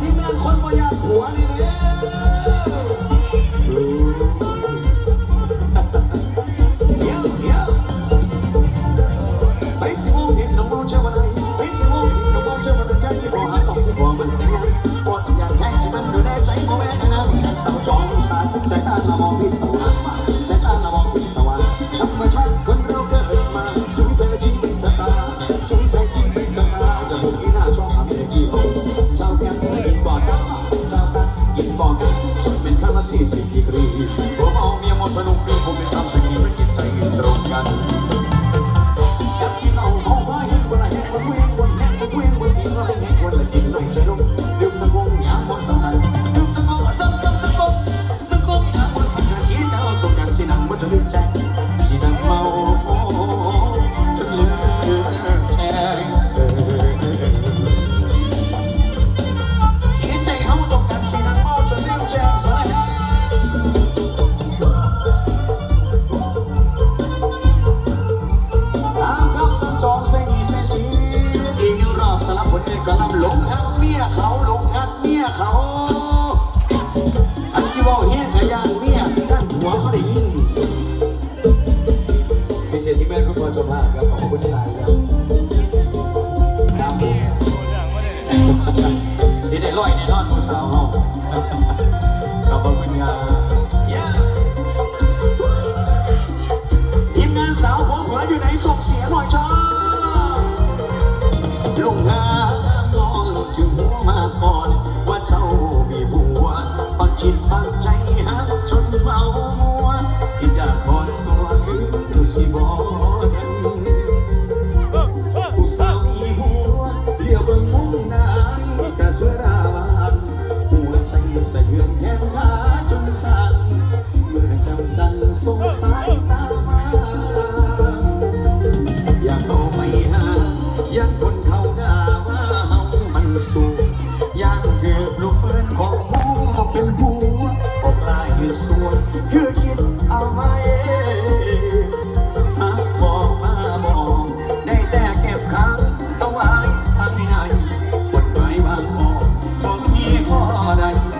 你们40ปี สลับคนเอกก็ลำหลงหักเมียเขาหลงหักเมียเขา อันสิว่าเฮียขยานเมียที่ด้านหัวเขาได้ยินพิเศษที่แม่คุณพ่อชมมากครับขอบคุณที่หลายครับครับนี่ได้ร้อยแน่นอน สิบอกันผู้สาวมีหัวเลี้ยวเบิ่งมุมนานกะสวยรามหัวใจสะเทือนแขนขาจนสั่นเมื่อจำจันสงสายตามาอยากเข้าไปหาอยากคนเขาด่าว่าเฮามันสูงอยากเถือกลูกปืนของหมูเป็นหัวออกลายส่วนคือคิดเอาไว้ night.